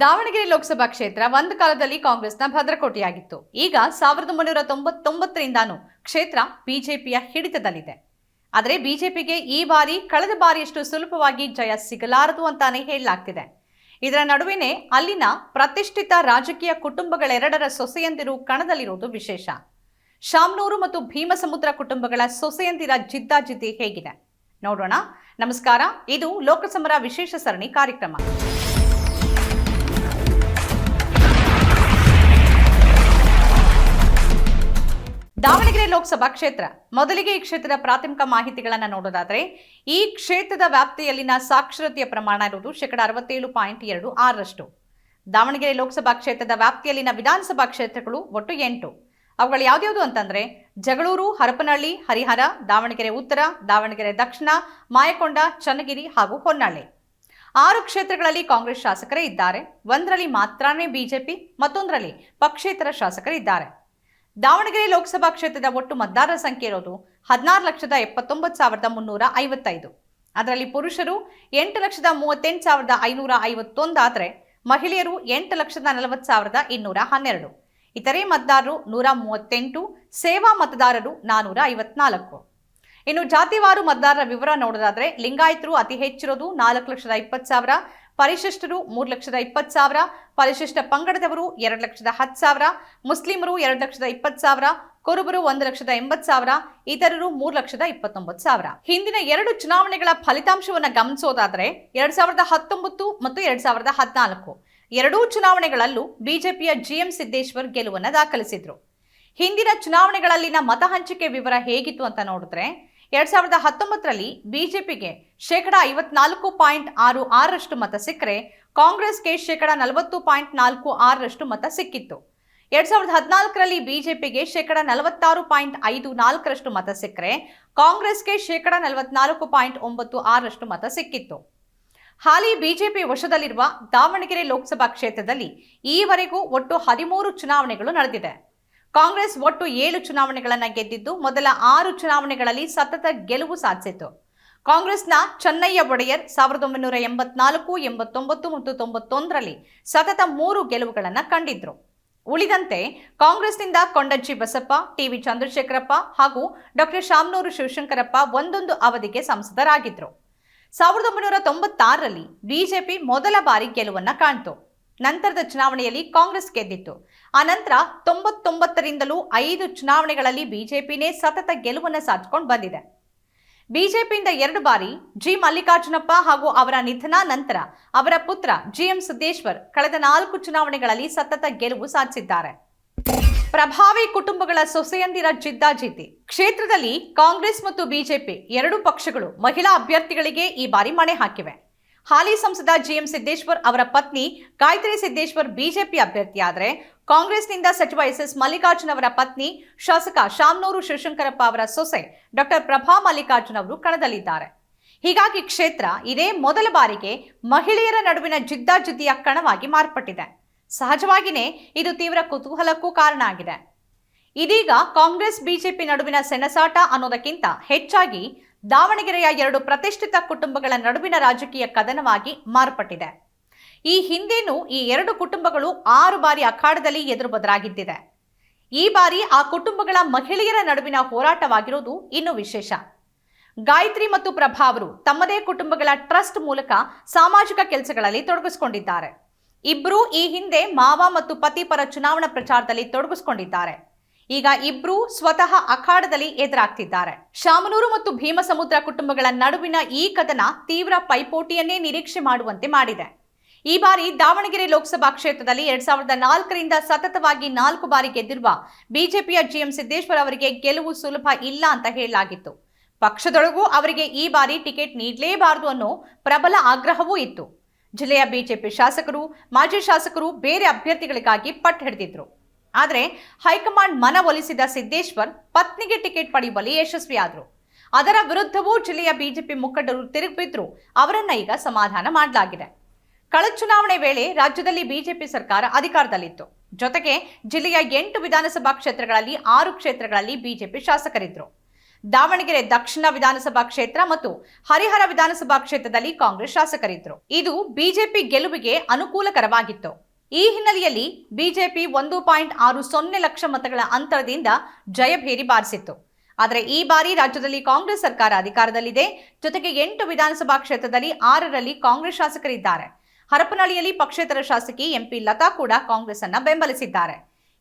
ದಾವಣಗೆರೆ ಲೋಕಸಭಾ ಕ್ಷೇತ್ರ ಒಂದು ಕಾಲದಲ್ಲಿ ಕಾಂಗ್ರೆಸ್ನ ಭದ್ರಕೋಟೆಯಾಗಿತ್ತು. ಈಗ ಸಾವಿರದ ಒಂಬೈನೂರ ತೊಂಬತ್ತೊಂಬತ್ತರಿಂದಾನು ಕ್ಷೇತ್ರ ಬಿಜೆಪಿಯ ಹಿಡಿತದಲ್ಲಿದೆ. ಆದರೆ ಬಿಜೆಪಿಗೆ ಈ ಬಾರಿ, ಕಳೆದ ಬಾರಿಯಷ್ಟು ಸುಲಭವಾಗಿ ಜಯ ಸಿಗಲಾರದು ಅಂತಾನೆ ಹೇಳಲಾಗ್ತಿದೆ. ಇದರ ನಡುವೆನೇ ಅಲ್ಲಿನ ಪ್ರತಿಷ್ಠಿತ ರಾಜಕೀಯ ಕುಟುಂಬಗಳೆರಡರ ಸೊಸೆಯಂದಿರು ಕಣದಲ್ಲಿರುವುದು ವಿಶೇಷ. ಶಾಮ್ನೂರು ಮತ್ತು ಭೀಮಸಮುದ್ರ ಕುಟುಂಬಗಳ ಸೊಸೆಯಂದಿರ ಜಿದ್ದಾಜಿದ್ದಿ ಹೇಗಿದೆ. ನೋಡೋಣ. ನಮಸ್ಕಾರ. ಇದು ಲೋಕಸಮರ ವಿಶೇಷ ಸರಣಿ ಕಾರ್ಯಕ್ರಮ. ಲೋಕಸಭಾ ಕ್ಷೇತ್ರ. ಮೊದಲಿಗೆ ಈ ಕ್ಷೇತ್ರದ ಪ್ರಾಥಮಿಕ ಮಾಹಿತಿಗಳನ್ನು ನೋಡೋದಾದ್ರೆ, ಈ ಕ್ಷೇತ್ರದ ವ್ಯಾಪ್ತಿಯಲ್ಲಿನ ಸಾಕ್ಷರತೆಯ ಪ್ರಮಾಣ ಇರುವುದು ಶೇಕಡ ಅರವತ್ತೇಳು ಪಾಯಿಂಟ್ ಎರಡು ಆರರಷ್ಟು. ದಾವಣಗೆರೆ ಲೋಕಸಭಾ ಕ್ಷೇತ್ರದ ವ್ಯಾಪ್ತಿಯಲ್ಲಿನ ವಿಧಾನಸಭಾ ಕ್ಷೇತ್ರಗಳು ಒಟ್ಟು ಎಂಟು. ಅವುಗಳು ಯಾವ್ದ್ಯಾವುದು ಅಂತಂದ್ರೆ, ಜಗಳೂರು, ಹರಪನಹಳ್ಳಿ, ಹರಿಹರ, ದಾವಣಗೆರೆ ಉತ್ತರ, ದಾವಣಗೆರೆ ದಕ್ಷಿಣ, ಮಾಯಕೊಂಡ, ಚನ್ನಗಿರಿ ಹಾಗೂ ಹೊನ್ನಾಳಿ. ಆರು ಕ್ಷೇತ್ರಗಳಲ್ಲಿ ಕಾಂಗ್ರೆಸ್ ಶಾಸಕರೇ ಇದ್ದಾರೆ. ಒಂದರಲ್ಲಿ ಮಾತ್ರನೇ ಬಿಜೆಪಿ, ಮತ್ತೊಂದರಲ್ಲಿ ಪಕ್ಷೇತರ ಶಾಸಕರಿದ್ದಾರೆ. ದಾವಣಗೆರೆ ಲೋಕಸಭಾ ಕ್ಷೇತ್ರದ ಒಟ್ಟು ಮತದಾರರ ಸಂಖ್ಯೆ ಇರೋದು ಹದಿನಾರು ಲಕ್ಷದ ಎಪ್ಪತ್ತೊಂಬತ್ತು ಸಾವಿರದ ಮುನ್ನೂರ ಐವತ್ತೈದು. ಅದರಲ್ಲಿ ಪುರುಷರು ಎಂಟು ಲಕ್ಷದ ಮೂವತ್ತೆಂಟು ಸಾವಿರದ ಐನೂರ ಐವತ್ತೊಂದು ಆದರೆ ಮಹಿಳೆಯರು ಎಂಟು ಲಕ್ಷದ ನಲವತ್ತು ಸಾವಿರದ ಇನ್ನೂರ ಹನ್ನೆರಡು. ಇತರೆ ಮತದಾರರು ನೂರ ಮೂವತ್ತೆಂಟು, ಸೇವಾ ಮತದಾರರು ನಾನೂರ ಐವತ್ನಾಲ್ಕು. ಇನ್ನು ಜಾತಿವಾರು ಮತದಾರರ ವಿವರ ನೋಡೋದಾದ್ರೆ ಲಿಂಗಾಯತರು ಅತಿ ಹೆಚ್ಚಿರೋದು ನಾಲ್ಕು ಲಕ್ಷದ ಇಪ್ಪತ್ತು ಸಾವಿರ, ಪರಿಶಿಷ್ಟರು ಮೂರು ಲಕ್ಷದ ಇಪ್ಪತ್ತು ಸಾವಿರ, ಪರಿಶಿಷ್ಟ ಪಂಗಡದವರು ಎರಡು ಲಕ್ಷದ ಹತ್ತು ಸಾವಿರ, ಮುಸ್ಲಿಮರು ಎರಡು ಲಕ್ಷದ ಇಪ್ಪತ್ತು ಸಾವಿರ, ಕುರುಬರು ಒಂದು ಲಕ್ಷದ ಎಂಬತ್ತು ಸಾವಿರ, ಇತರರು ಮೂರು ಲಕ್ಷದ ಇಪ್ಪತ್ತೊಂಬತ್ತು ಸಾವಿರ. ಹಿಂದಿನ ಎರಡು ಚುನಾವಣೆಗಳ ಫಲಿತಾಂಶವನ್ನು ಗಮನಿಸೋದಾದ್ರೆ ಎರಡ್ ಸಾವಿರದ ಹತ್ತೊಂಬತ್ತು ಮತ್ತು ಎರಡ್ ಸಾವಿರದ ಹದಿನಾಲ್ಕು. ಎರಡೂ ಚುನಾವಣೆಗಳಲ್ಲೂ ಬಿಜೆಪಿಯ ಜಿಎಂ ಸಿದ್ದೇಶ್ವರ್ ಗೆಲುವನ್ನು ದಾಖಲಿಸಿದ್ರು. ಹಿಂದಿನ ಚುನಾವಣೆಗಳಲ್ಲಿನ ಮತ ಹಂಚಿಕೆ ವಿವರ ಹೇಗಿತ್ತು ಅಂತ ನೋಡಿದ್ರೆ ಎರಡ್ ಸಾವಿರದ ಹತ್ತೊಂಬತ್ತರಲ್ಲಿ ಬಿಜೆಪಿಗೆ ಶೇಕಡ ಐವತ್ನಾಲ್ಕು ಪಾಯಿಂಟ್ ಆರು ಆರರಷ್ಟು ಮತ ಸಿಕ್ಕರೆ ಕಾಂಗ್ರೆಸ್ಗೆ ಶೇಕಡ ನಲವತ್ತು ಪಾಯಿಂಟ್ ನಾಲ್ಕು ಆರರಷ್ಟು ಮತ ಸಿಕ್ಕಿತ್ತು. ಎರಡ್ ಸಾವಿರದ ಹದಿನಾಲ್ಕರಲ್ಲಿ ಬಿಜೆಪಿಗೆ ಶೇಕಡ ನಲವತ್ತಾರು ಪಾಯಿಂಟ್ ಐದು ನಾಲ್ಕರಷ್ಟು ಮತ ಸಿಕ್ಕರೆ ಕಾಂಗ್ರೆಸ್ಗೆ ಶೇಕಡ ನಲವತ್ನಾಲ್ಕು ಪಾಯಿಂಟ್ ಒಂಬತ್ತು ಆರರಷ್ಟು ಮತ ಸಿಕ್ಕಿತ್ತು. ಹಾಲಿ ಬಿಜೆಪಿ ವಶದಲ್ಲಿರುವ ದಾವಣಗೆರೆ ಲೋಕಸಭಾ ಕ್ಷೇತ್ರದಲ್ಲಿ ಈವರೆಗೂ ಒಟ್ಟು ಹದಿಮೂರು ಚುನಾವಣೆಗಳು ನಡೆದಿದೆ. ಕಾಂಗ್ರೆಸ್ ಒಟ್ಟು ಏಳು ಚುನಾವಣೆಗಳನ್ನು ಗೆದ್ದಿದ್ದು ಮೊದಲ ಆರು ಚುನಾವಣೆಗಳಲ್ಲಿ ಸತತ ಗೆಲುವು ಸಾಧಿಸಿತು ಕಾಂಗ್ರೆಸ್ನ ಚೆನ್ನಯ್ಯ ಒಡೆಯರ್ ಸಾವಿರದ ಒಂಬೈನೂರ ಎಂಬತ್ನಾಲ್ಕು, ಎಂಬತ್ತೊಂಬತ್ತು ಮತ್ತು ತೊಂಬತ್ತೊಂದರಲ್ಲಿ ಸತತ ಮೂರು ಗೆಲುವುಗಳನ್ನು ಕಂಡಿದ್ರು. ಉಳಿದಂತೆ ಕಾಂಗ್ರೆಸ್ನಿಂದ ಕೊಂಡಜ್ಜಿ ಬಸಪ್ಪ, ಟಿವಿ ಚಂದ್ರಶೇಖರಪ್ಪ ಹಾಗೂ ಡಾಕ್ಟರ್ ಶಾಮನೂರು ಶಿವಶಂಕರಪ್ಪ ಒಂದೊಂದು ಅವಧಿಗೆ ಸಂಸದರಾಗಿದ್ರು. ಸಾವಿರದ ಒಂಬೈನೂರ ತೊಂಬತ್ತಾರರಲ್ಲಿ ಬಿಜೆಪಿ ಮೊದಲ ಬಾರಿ ಗೆಲುವನ್ನು ಕಾಣ್ತು. ನಂತರದ ಚುನಾವಣೆಯಲ್ಲಿ ಕಾಂಗ್ರೆಸ್ ಗೆದ್ದಿತ್ತು. ಆ ನಂತರ ತೊಂಬತ್ತೊಂಬತ್ತರಿಂದಲೂ ಐದು ಚುನಾವಣೆಗಳಲ್ಲಿ ಬಿಜೆಪಿನೇ ಸತತ ಗೆಲುವನ್ನು ಸಾಧಿಸಿಕೊಂಡು ಬಂದಿದೆ. ಬಿಜೆಪಿಯಿಂದ ಎರಡು ಬಾರಿ ಜಿ ಮಲ್ಲಿಕಾರ್ಜುನಪ್ಪ ಹಾಗೂ ಅವರ ನಿಧನ ನಂತರ ಅವರ ಪುತ್ರ ಜಿಎಂ ಸಿದ್ದೇಶ್ವರ್ ಕಳೆದ ನಾಲ್ಕು ಚುನಾವಣೆಗಳಲ್ಲಿ ಸತತ ಗೆಲುವು ಸಾಧಿಸಿದ್ದಾರೆ. ಪ್ರಭಾವಿ ಕುಟುಂಬಗಳ ಸೊಸೆಯಂದಿರ ಜಿದ್ದಾಜಿದ್ದಿ ಕ್ಷೇತ್ರದಲ್ಲಿ ಕಾಂಗ್ರೆಸ್ ಮತ್ತು ಬಿಜೆಪಿ ಎರಡೂ ಪಕ್ಷಗಳು ಮಹಿಳಾ ಅಭ್ಯರ್ಥಿಗಳಿಗೆ ಈ ಬಾರಿ ಮಣೆ ಹಾಕಿವೆ. ಹಾಲಿ ಸಂಸದ ಜಿಎಂ ಸಿದ್ದೇಶ್ವರ್ ಅವರ ಪತ್ನಿ ಗಾಯತ್ರಿ ಸಿದ್ದೇಶ್ವರ್ ಬಿಜೆಪಿ ಅಭ್ಯರ್ಥಿಯಾದರೆ ಕಾಂಗ್ರೆಸ್ನಿಂದ ಸಚಿವ ಎಸ್ ಎಸ್ ಮಲ್ಲಿಕಾರ್ಜುನ್ ಅವರ ಪತ್ನಿ ಶಾಸಕ ಶಾಮನೂರು ಶಿವಶಂಕರಪ್ಪ ಅವರ ಸೊಸೆ ಡಾಕ್ಟರ್ ಪ್ರಭಾ ಮಲ್ಲಿಕಾರ್ಜುನ್ ಅವರು ಕಣದಲ್ಲಿದ್ದಾರೆ. ಹೀಗಾಗಿ ಕ್ಷೇತ್ರ ಇದೇ ಮೊದಲ ಬಾರಿಗೆ ಮಹಿಳೆಯರ ನಡುವಿನ ಜಿದ್ದಾಜಿದ್ದಿಯ ಕಣವಾಗಿ ಮಾರ್ಪಟ್ಟಿದೆ. ಸಹಜವಾಗಿಯೇ ಇದು ತೀವ್ರ ಕುತೂಹಲಕ್ಕೂ ಕಾರಣ ಆಗಿದೆ. ಇದೀಗ ಕಾಂಗ್ರೆಸ್, ಬಿಜೆಪಿ ನಡುವಿನ ಸೆಣಸಾಟ ಅನ್ನೋದಕ್ಕಿಂತ ಹೆಚ್ಚಾಗಿ ದಾವಣಗೆರೆಯ ಎರಡು ಪ್ರತಿಷ್ಠಿತ ಕುಟುಂಬಗಳ ನಡುವಿನ ರಾಜಕೀಯ ಕದನವಾಗಿ ಮಾರ್ಪಟ್ಟಿದೆ. ಈ ಹಿಂದೇನು ಈ ಎರಡು ಕುಟುಂಬಗಳು ಆರು ಬಾರಿ ಅಖಾಡದಲ್ಲಿ ಎದುರು ಬದಲಾಗಿದ್ದಿದೆ. ಈ ಬಾರಿ ಆ ಕುಟುಂಬಗಳ ಮಹಿಳೆಯರ ನಡುವಿನ ಹೋರಾಟವಾಗಿರುವುದು ಇನ್ನೂ ವಿಶೇಷ. ಗಾಯತ್ರಿ ಮತ್ತು ಪ್ರಭಾ ಅವರು ತಮ್ಮದೇ ಕುಟುಂಬಗಳ ಟ್ರಸ್ಟ್ ಮೂಲಕ ಸಾಮಾಜಿಕ ಕೆಲಸಗಳಲ್ಲಿ ತೊಡಗಿಸಿಕೊಂಡಿದ್ದಾರೆ. ಇಬ್ಬರೂ ಈ ಹಿಂದೆ ಮಾವ ಮತ್ತು ಪತಿ ಪರ ಚುನಾವಣಾ ಪ್ರಚಾರದಲ್ಲಿ ತೊಡಗಿಸಿಕೊಂಡಿದ್ದಾರೆ. ಈಗ ಇಬ್ರು ಸ್ವತಃ ಅಖಾಡದಲ್ಲಿ ಎದುರಾಗ್ತಿದ್ದಾರೆ. ಶಾಮನೂರು ಮತ್ತು ಭೀಮಸಮುದ್ರ ಕುಟುಂಬಗಳ ನಡುವಿನ ಈ ಕದನ ತೀವ್ರ ಪೈಪೋಟಿಯನ್ನೇ ನಿರೀಕ್ಷೆ ಮಾಡುವಂತೆ ಮಾಡಿದೆ. ಈ ಬಾರಿ ದಾವಣಗೆರೆ ಲೋಕಸಭಾ ಕ್ಷೇತ್ರದಲ್ಲಿ ಎರಡ್ ಸಾವಿರದ ನಾಲ್ಕರಿಂದ ಸತತವಾಗಿ ನಾಲ್ಕು ಬಾರಿ ಗೆದ್ದಿರುವ ಬಿಜೆಪಿಯ ಜಿಎಂ ಸಿದ್ದೇಶ್ವರ್ ಅವರಿಗೆ ಗೆಲುವು ಸುಲಭ ಇಲ್ಲ ಅಂತ ಹೇಳಲಾಗಿತ್ತು. ಪಕ್ಷದೊಳಗೂ ಅವರಿಗೆ ಈ ಬಾರಿ ಟಿಕೆಟ್ ನೀಡಲೇಬಾರದು ಅನ್ನೋ ಪ್ರಬಲ ಆಗ್ರಹವೂ ಇತ್ತು. ಜಿಲ್ಲೆಯ ಬಿಜೆಪಿ ಶಾಸಕರು, ಮಾಜಿ ಶಾಸಕರು ಬೇರೆ ಅಭ್ಯರ್ಥಿಗಳಿಗಾಗಿ ಪಟ್ಟು ಹಿಡಿದಿದ್ರು. ಆದರೆ ಹೈಕಮಾಂಡ್ ಮನವೊಲಿಸಿದ ಸಿದ್ದೇಶ್ವರ್ ಪತ್ನಿಗೆ ಟಿಕೆಟ್ ಪಡೆಯುವಲ್ಲಿ ಯಶಸ್ವಿಯಾದರು. ಅದರ ವಿರುದ್ಧವೂ ಜಿಲ್ಲೆಯ ಬಿಜೆಪಿ ಮುಖಂಡರು ತಿರುಗಿಬಿದ್ರು. ಅವರನ್ನ ಈಗ ಸಮಾಧಾನ ಮಾಡಲಾಗಿದೆ. ಕಳೆದ ಚುನಾವಣೆ ವೇಳೆ ರಾಜ್ಯದಲ್ಲಿ ಬಿಜೆಪಿ ಸರ್ಕಾರ ಅಧಿಕಾರದಲ್ಲಿತ್ತು. ಜೊತೆಗೆ ಜಿಲ್ಲೆಯ ಎಂಟು ವಿಧಾನಸಭಾ ಕ್ಷೇತ್ರಗಳಲ್ಲಿ ಆರು ಕ್ಷೇತ್ರಗಳಲ್ಲಿ ಬಿಜೆಪಿ ಶಾಸಕರಿದ್ರು. ದಾವಣಗೆರೆ ದಕ್ಷಿಣ ವಿಧಾನಸಭಾ ಕ್ಷೇತ್ರ ಮತ್ತು ಹರಿಹರ ವಿಧಾನಸಭಾ ಕ್ಷೇತ್ರದಲ್ಲಿ ಕಾಂಗ್ರೆಸ್ ಶಾಸಕರಿದ್ದರು ಇದು ಬಿಜೆಪಿ ಗೆಲುವಿಗೆ ಅನುಕೂಲಕರವಾಗಿತ್ತು. ಈ ಹಿನ್ನೆಲೆಯಲ್ಲಿ ಬಿಜೆಪಿ ಒಂದು ಪಾಯಿಂಟ್ ಆರು ಸೊನ್ನೆ ಲಕ್ಷ ಮತಗಳ ಅಂತರದಿಂದ ಜಯಭೇರಿ ಬಾರಿಸಿತ್ತು. ಆದರೆ ಈ ಬಾರಿ ರಾಜ್ಯದಲ್ಲಿ ಕಾಂಗ್ರೆಸ್ ಸರ್ಕಾರ ಅಧಿಕಾರದಲ್ಲಿದೆ. ಜೊತೆಗೆ ಎಂಟು ವಿಧಾನಸಭಾ ಕ್ಷೇತ್ರದಲ್ಲಿ ಆರರಲ್ಲಿ ಕಾಂಗ್ರೆಸ್ ಶಾಸಕರಿದ್ದಾರೆ. ಹರಪನಹಳ್ಳಿಯಲ್ಲಿ ಪಕ್ಷೇತರ ಶಾಸಕಿ ಎಂಪಿ ಲತಾ ಕೂಡ ಕಾಂಗ್ರೆಸ್ ಅನ್ನ ಬೆಂಬಲಿಸಿದ್ದಾರೆ.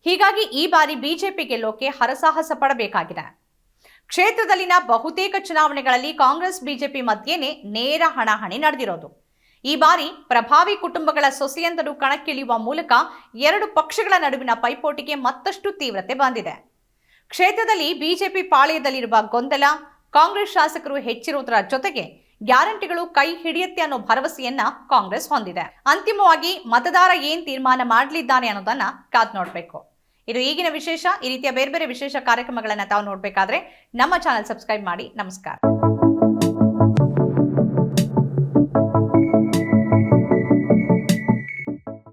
ಹೀಗಾಗಿ ಈ ಬಾರಿ ಬಿಜೆಪಿ ಗೆಲ್ಲೋಕೆ ಹರಸಾಹಸ ಪಡಬೇಕಾಗಿದೆ. ಕ್ಷೇತ್ರದಲ್ಲಿನ ಬಹುತೇಕ ಚುನಾವಣೆಗಳಲ್ಲಿ ಕಾಂಗ್ರೆಸ್, ಬಿಜೆಪಿ ಮಧ್ಯೆನೇ ನೇರ ಹಣಾಹಣಿ ನಡೆದಿರೋದು. ಈ ಬಾರಿ ಪ್ರಭಾವಿ ಕುಟುಂಬಗಳ ಸೊಸೆಯಂದರು ಕಣಕ್ಕಿಳಿಯುವ ಮೂಲಕ ಎರಡು ಪಕ್ಷಗಳ ನಡುವಿನ ಪೈಪೋಟಿಗೆ ಮತ್ತಷ್ಟು ತೀವ್ರತೆ ಬಂದಿದೆ. ಕ್ಷೇತ್ರದಲ್ಲಿ ಬಿಜೆಪಿ ಪಾಳೆಯದಲ್ಲಿರುವ ಗೊಂದಲ, ಕಾಂಗ್ರೆಸ್ ಶಾಸಕರು ಹೆಚ್ಚಿರುವುದರ ಜೊತೆಗೆ ಗ್ಯಾರಂಟಿಗಳು ಕೈ ಹಿಡಿಯುತ್ತೆ ಅನ್ನೋ ಭರವಸೆಯನ್ನ ಕಾಂಗ್ರೆಸ್ ಹೊಂದಿದೆ. ಅಂತಿಮವಾಗಿ ಮತದಾರ ಏನ್ ತೀರ್ಮಾನ ಮಾಡಲಿದ್ದಾನೆ ಅನ್ನೋದನ್ನ ಕಾದ್ ನೋಡಬೇಕು. ಇದು ಈಗಿನ ವಿಶೇಷ, ಈ ರೀತಿಯ ಬೇರೆ ಬೇರೆ ವಿಶೇಷ ಕಾರ್ಯಕ್ರಮಗಳನ್ನ ತಾವು ನೋಡಬೇಕಾದ್ರೆ ನಮ್ಮ ಚಾನಲ್ ಸಬ್ಸ್ಕ್ರೈಬ್ ಮಾಡಿ ನಮಸ್ಕಾರ.